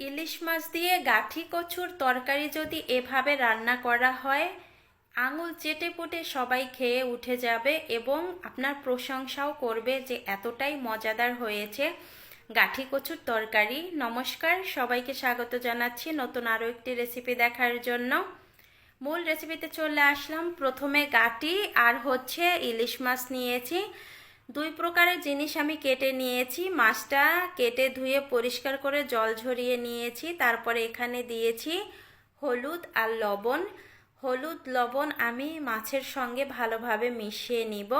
ইলিশ মাছ দিয়ে গাঠি কচুর তরকারি যদি এভাবে রান্না করা হয়, আঙুল চেটে পুটে সবাই খেয়ে উঠে যাবে এবং আপনার প্রশংসাও করবে যে এতটাই মজাদার হয়েছে গাঠি কচুর তরকারি। নমস্কার, সবাইকে স্বাগত জানাচ্ছি নতুন আরও একটি রেসিপি দেখার জন্য। মূল রেসিপিতে চলে আসলাম। প্রথমে গাটি আর হচ্ছে ইলিশ মাছ নিয়েছি। দুই প্রকারের জিনিস আমি কেটে নিয়েছি। মাছটা কেটে ধুয়ে পরিষ্কার করে জল ঝরিয়ে নিয়েছি। তারপরে এখানে দিয়েছি হলুদ আর লবণ। হলুদ, লবণ আমি মাছের সঙ্গে ভালোভাবে মিশিয়ে নিব।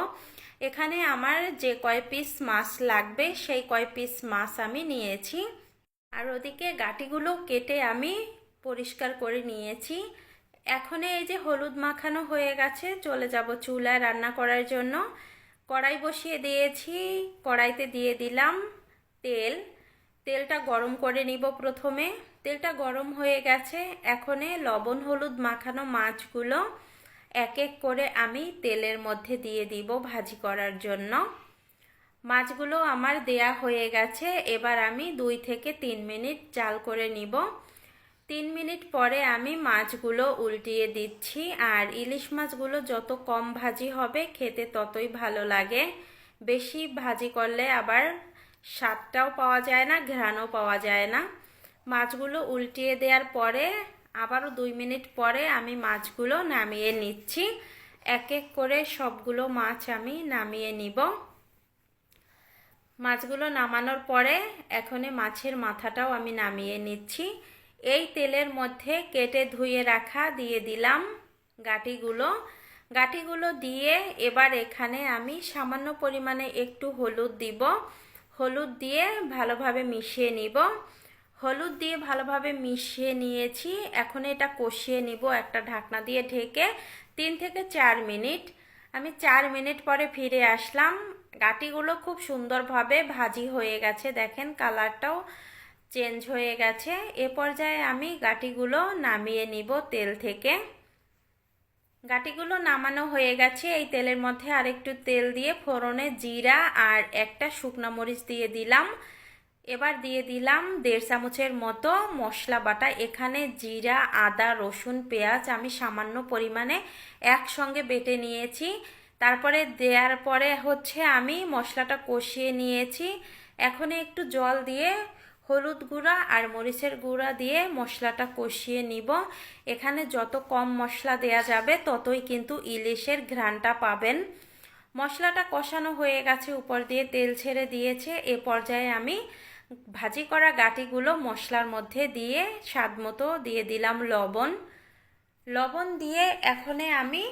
এখানে আমার যে কয় পিস মাছ লাগবে, সেই কয় পিস মাছ আমি নিয়েছি। আর ওদিকে গাটিগুলো কেটে আমি পরিষ্কার করে নিয়েছি। এখন এই যে হলুদ মাখানো হয়ে গেছে, চলে যাব চুলায় রান্না করার জন্য। কড়াই বসিয়ে দিয়েছি, কড়াইতে দিয়ে দিলাম তেল। তেলটা গরম করে নিব প্রথমে। তেলটা গরম হয়ে গেছে, এখনে লবণ, হলুদ মাখানো মাছগুলো এক এক করে আমি তেলের মধ্যে দিয়ে দিব ভাজি করার জন্য। মাছগুলো আমার দেয়া হয়ে গেছে, এবার আমি দুই থেকে তিন মিনিট চাল করে নিব। তিন মিনিট পরে আমি মাছগুলো উল্টিয়ে দিচ্ছি, আর ইলিশ মাছগুলো যত কম ভাজি হবে খেতে ততই ভালো লাগে। বেশি ভাজি করলে আবার স্বাদটাও পাওয়া যায় না, ঘ্রাণও পাওয়া যায় না। মাছগুলো উল্টিয়ে দেওয়ার পরে আবারও দুই মিনিট পরে আমি মাছগুলো নামিয়ে নিচ্ছি। এক এক করে সবগুলো মাছ আমি নামিয়ে নিব। মাছগুলো নামানোর পরে এখনে মাছের মাথাটাও আমি নামিয়ে নিচ্ছি। এই তেলের মধ্যে কেটে ধুয়ে রাখা দিয়ে দিলাম গাটিগুলো। গাটিগুলো দিয়ে এবার এখানে আমি সামান্য পরিমাণে একটু হলুদ দিব। হলুদ দিয়ে ভালোভাবে মিশিয়ে নিব। হলুদ দিয়ে ভালোভাবে মিশিয়ে নিয়েছি। এখন এটা কষিয়ে নিব একটা ঢাকনা দিয়ে ঢেকে তিন থেকে চার মিনিট। আমি চার মিনিট পরে ফিরে আসলাম। গাটিগুলো খুব সুন্দরভাবে ভাজি হয়ে গেছে। দেখেন কালারটাও চেঞ্জ হয়ে গেছে। এ পর্যায়ে আমি গাটিগুলো নামিয়ে নিব তেল থেকে। গাটিগুলো নামানো হয়ে গেছে। এই তেলের মধ্যে আরেকটু তেল দিয়ে ফোড়নে জিরা আর একটা শুকনো মরিচ দিয়ে দিলাম। এবার দিয়ে দিলাম দেড় চামচের মতো মশলা বাটা। এখানে জিরা, আদা, রসুন, পেঁয়াজ আমি সামান্য পরিমাণে একসঙ্গে বেটে নিয়েছি। তারপরে দেওয়ার পরে হচ্ছে আমি মশলাটা কষিয়ে নিয়েছি। এখন একটু জল দিয়ে হলুদ গুঁড়া আর মরিচের গুঁড়া দিয়ে মশলাটা কষিয়ে নিব। এখানে যত কম মশলা দেয়া যাবে, ততই কিন্তু ইলিশের ঘ্রাণটা পাবেন। মশলাটা কষানো হয়ে গেছে, উপর দিয়ে তেল ছেড়ে দিয়েছে। এ পর্যায়ে আমি ভাজি করা গাটিগুলো মশলার মধ্যে দিয়ে স্বাদ মতো দিয়ে দিলাম লবণ। লবণ দিয়ে এখনে আমি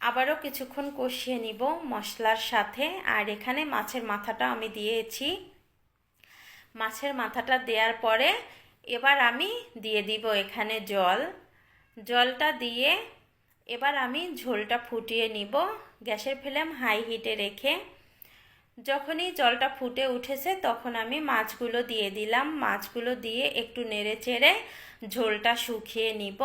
আবারও কিছুক্ষণ কষিয়ে নিব মশলার সাথে। আর এখানে মাছের মাথাটা আমি দিয়েছি। মাছের মাথাটা দেওয়ার পরে এবার আমি দিয়ে দিব এখানে জল। জলটা দিয়ে এবার আমি ঝোলটা ফুটিয়ে নিব গ্যাসের ফ্লেম হাই হিটে রেখে। যখনই জলটা ফুটে উঠেছে তখন আমি মাছগুলো দিয়ে দিলাম। মাছগুলো দিয়ে একটু নেড়ে চেড়ে ঝোলটা শুকিয়ে নিব।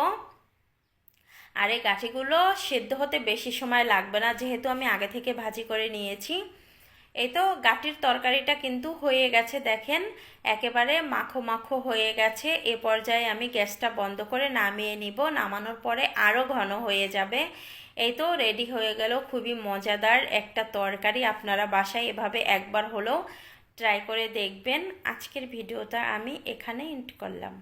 আর এই গাঠিগুলো সেদ্ধ হতে বেশি সময় লাগবে না, যেহেতু আমি আগে থেকে ভাজি করে নিয়েছি। এই তো গাটির তরকারিটা কিন্তু হয়ে গেছে, দেখেন। একেবারে মাখো মাখো হয়ে গেছে। এ পর্যায়ে আমি গ্যাসটা বন্ধ করে নামিয়ে নিব। নামানোর পরে আরও ঘন হয়ে যাবে। এই তো রেডি হয়ে গেল, খুবই মজাদার একটা তরকারি। আপনারা বাসায় এভাবে একবার হলেও ট্রাই করে দেখবেন। আজকের ভিডিওটা আমি এখানে ইন্ট করলাম।